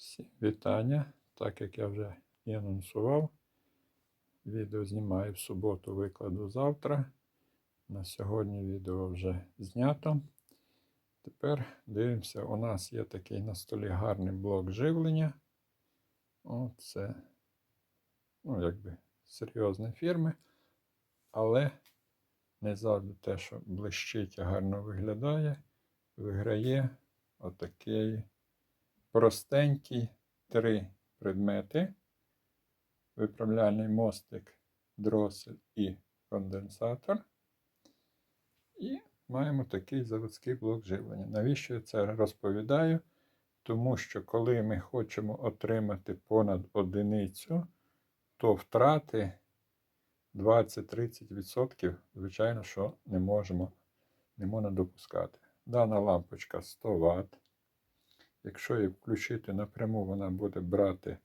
Всім вітання. Так як я вже і анонсував, відео знімаю в суботу, викладу завтра. На сьогодні відео вже знято. Тепер дивимося, у нас є такий на столі гарний блок живлення. Оце, ну, якби серйозні фірми, але не завжди те, що блищить і гарно виглядає, виграє отакий простенькі три предмети: виправляльний мостик, дросель і конденсатор. І маємо такий заводський блок живлення. Навіщо я це розповідаю? Тому що коли ми хочемо отримати понад одиницю, то втрати 20-30%, звичайно, що не можемо не можна допускати. Дана лампочка 100 Вт. Якщо її включити напряму, вона буде брати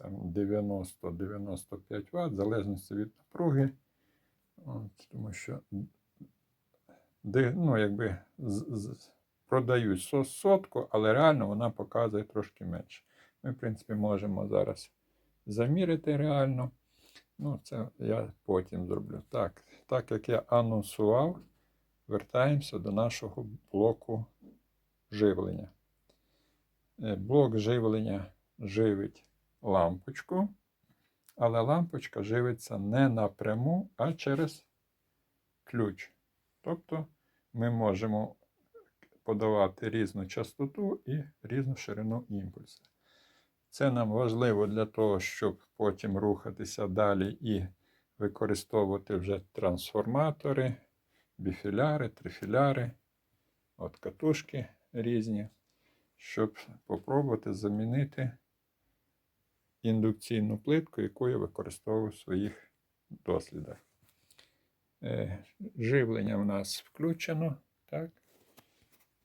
90-95 Вт, в залежності від напруги. От, тому що ну, якби, продають сотку, але реально вона показує трошки менше. Ми, в принципі, можемо зараз заміряти реально. Ну, це я потім зроблю. Так, так як я анонсував, вертаємося до нашого блоку живлення. Е, Блок живлення живить лампочку, але лампочка живиться не напряму, а через ключ. Тобто ми можемо подавати різну частоту і різну ширину імпульсу. Це нам важливо для того, щоб потім рухатися далі і використовувати вже трансформатори, біфіляри, трифіляри, от катушки різні, щоб спробувати замінити індукційну плитку, яку я використовую в своїх дослідах. Е, Живлення в нас включено. Так?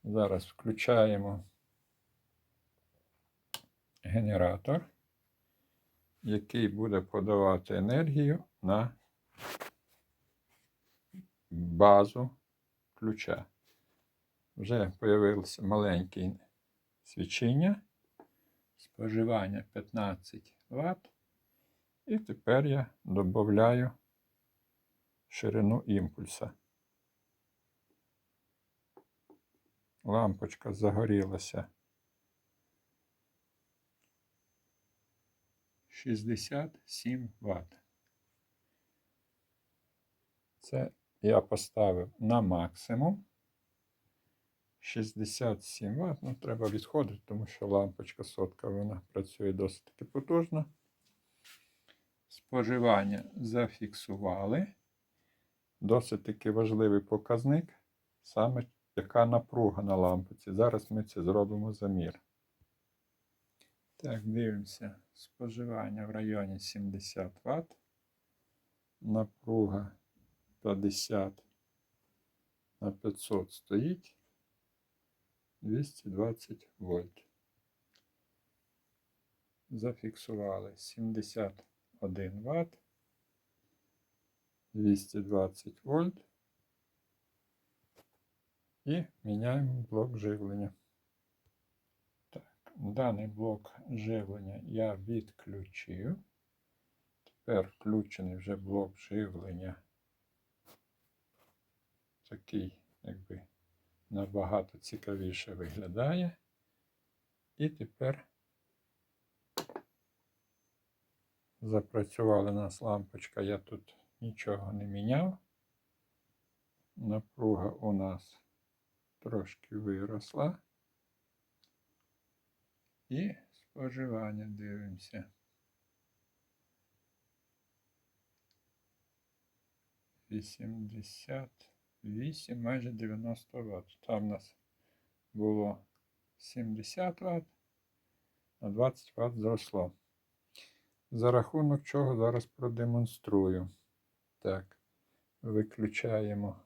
Зараз включаємо генератор, який буде подавати енергію на базу ключа. Вже з'явилося маленьке свічення, споживання 15 Вт. І тепер я додаю ширину імпульса. Лампочка загорілася. 67 Вт. Це я поставив на максимум. 67 Вт. Ну, треба відходити, тому що лампочка сотка вона працює досить таки потужно. Споживання зафіксували. Досить таки важливий показник, саме яка напруга на лампочці. Зараз ми це зробимо замір. Так, дивимося. Споживання в районі 70 Вт. Напруга 50 на 500 стоїть. 220 вольт. Зафіксували 71 Вт. 220 вольт. І міняємо блок живлення. Так, даний блок живлення я відключив. Тепер включений вже блок живлення. Такий, якби, набагато цікавіше виглядає. І тепер запрацювала нас лампочка. Я тут нічого не міняв. Напруга у нас трошки виросла. І споживання дивимося. Вісімдесят вісім, майже 90 Вт. Там у нас було 70 Вт, на 20 Вт зросло. За рахунок чого зараз продемонструю. Так, виключаємо.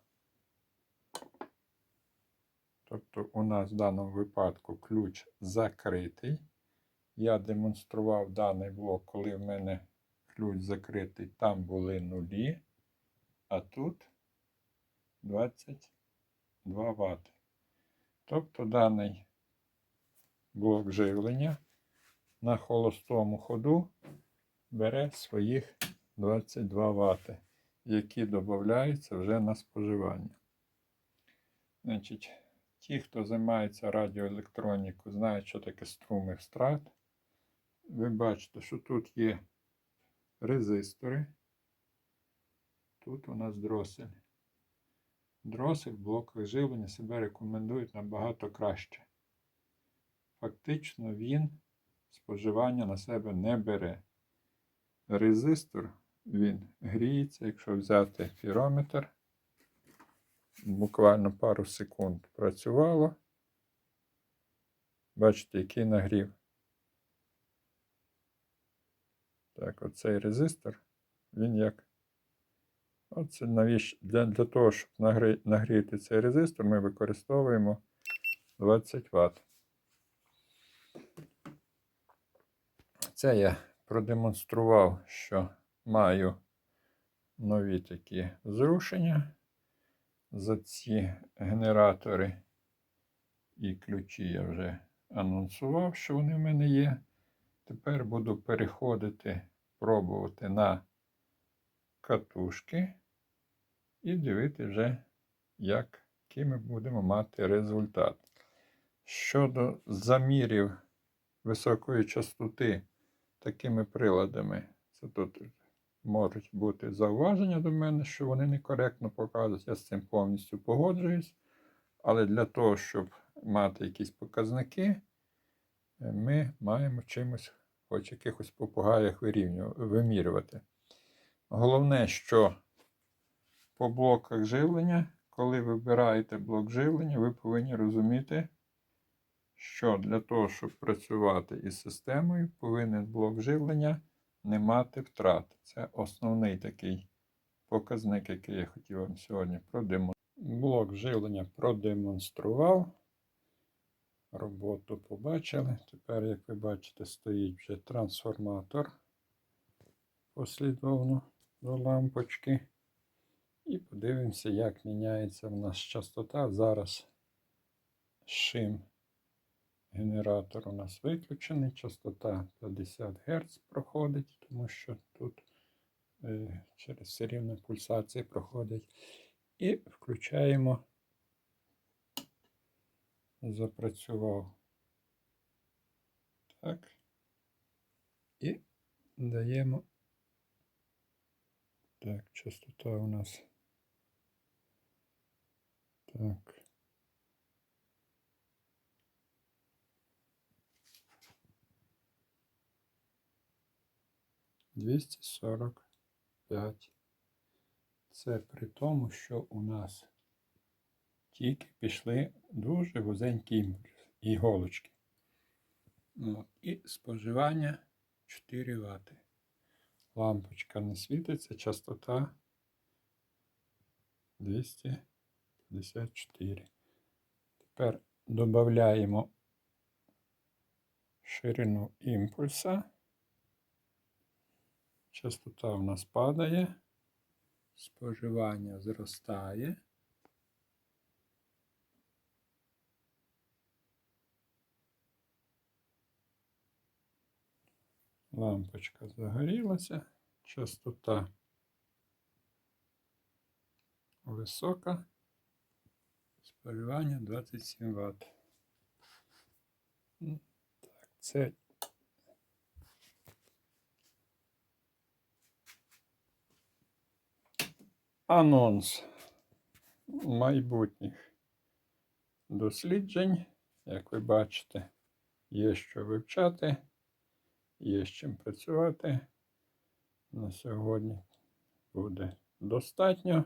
Тобто у нас в даному випадку ключ закритий. Я демонстрував даний блок, коли в мене ключ закритий, там були нулі, а тут 22 Вт. Тобто даний блок живлення на холостому ходу бере своїх 22 Вт, які додаються вже на споживання. Значить, ті, хто займається радіоелектронікою, знають, що таке струми втрат. Ви бачите, що тут є резистори. Тут у нас дросель. Дросель в блоках живлення себе рекомендують набагато краще. Фактично він споживання на себе не бере. Резистор він гріється, якщо взяти фірометр. Буквально пару секунд працювало. Бачите, який нагрів. Так, оцей резистор, він як. Оце навіщо? Для, для того, щоб нагрі, нагріти цей резистор, ми використовуємо 20 Вт. Це я продемонстрував, що маю нові такі зрушення. За ці генератори і ключі я вже анонсував, що вони в мене є. Тепер буду переходити, пробувати на катушки і дивити вже, який ми будемо мати результат. Щодо замірів високої частоти такими приладами, це тут можуть бути зауваження до мене, що вони некоректно показують. Я з цим повністю погоджуюсь. Але для того, щоб мати якісь показники, ми маємо чимось, хоч якихось попугаях вимірювати. Головне, що по блоках живлення, коли вибираєте блок живлення, ви повинні розуміти, що для того, щоб працювати із системою, повинен блок живлення не мати втрат. Це основний такий показник, який я хотів вам сьогодні продемонструвати. Блок живлення продемонстрував. Роботу побачили. Тепер, як ви бачите, стоїть вже трансформатор послідовно до лампочки. І подивимося, як міняється в нас частота. Зараз шим генератор у нас виключений. Частота 50 Гц проходить, тому що тут е, через все рівно пульсації проходить. І включаємо. Запрацював. Так. І даємо. Так, частота у нас. Так. Двісті сорок п'ять. Це при тому, що у нас тільки пішли дуже вузенькі іголочки. Ну, і споживання 4 Вт. Лампочка не світиться, частота 254. Тепер додаємо ширину імпульса. Частота у нас падає, споживання зростає. Лампочка загорілася, частота висока, споживання 27 Вт. Так, це анонс майбутніх досліджень. Як ви бачите, є що вивчати. Є з чим працювати. На сьогодні буде достатньо.